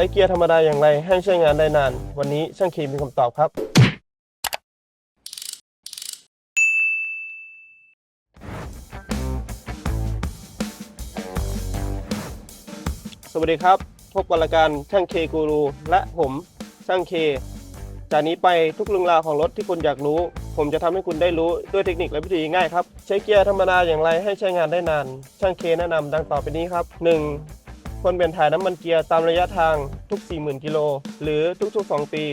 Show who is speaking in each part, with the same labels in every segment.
Speaker 1: ช้เกียร์ธรรมดาอย่างไรให้ใช้งานได้นาน วันนี้ช่างเคมีคำตอบครับสวัสดีครับ พบกับรายการช่างเคกูรูและผมช่างเค จากนี้ไปทุกเรื่องราวของรถที่คุณอยากรู้ ผมจะทำให้คุณได้รู้ด้วยเทคนิคและวิธีง่ายครับ ใช้เกียร์ธรรมดาอย่างไรให้ใช้งานได้นาน ช่างเคแนะนำดังต่อไปนี้ครับ 1. ควรเปลี่ยนถ่ายน้ำมันเกียร์ตามระยะทางทุก 40,000 กิโล หรือทุกๆ 2 ปี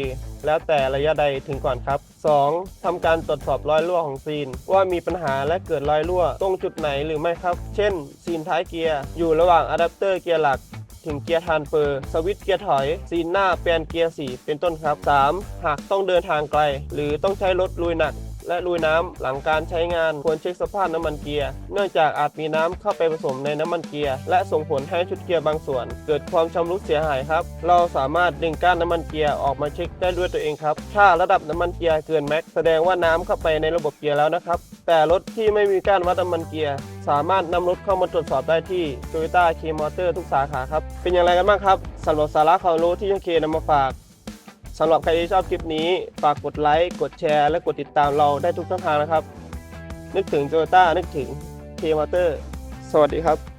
Speaker 1: แล้วแต่ระยะใดถึงก่อนครับ 2. ทำการตรวจสอบรอยรั่วของซีน ว่ามีปัญหาและเกิดรอยรั่วตรงจุดไหนหรือไม่ครับ เช่น ซีนท้ายเกียร์อยู่ระหว่างอะแดปเตอร์เกียร์หลักถึงเกียร์ทานเฟอร์สวิตช์เกียร์ถอย ซีนหน้าแปลนเกียร์ 4 เป็นต้นครับ 3. หากต้องเดินทางไกล หรือต้องใช้รถลุยหนัก และลุยน้ำหลังการใช้งานควรเช็คสภาพน้ำมันเกียร์ เนื่องจากอาจมีน้ำเข้าไปผสมในน้ำมันเกียร์ และส่งผลให้ชุดเกียร์บางส่วน เกิดความชำรุดเสียหายครับ เราสามารถดึงก้านน้ำมันเกียร์ออกมาเช็คได้ด้วยตัวเองครับ ถ้าระดับน้ำมันเกียร์เกินแม็กแสดงว่าน้ำเข้าไปในระบบเกียร์แล้วนะครับ แต่รถที่ไม่มีก้านวัดน้ำมันเกียร์สามารถนำรถเข้ามาตรวจสอบได้ที่ Toyota K Motor ทุกสาขาครับ เป็นอย่างไรกันบ้างครับสำหรับสาระความรู้ที่ยังเคนำมาฝาก สำหรับใครที่ชอบคลิปนี้ฝากกดไลค์กดแชร์ และกดติดตามเราได้ทุกช่องทางนะครับ นึกถึงโจต้านึกถึงเทมอเตอร์ สวัสดีครับ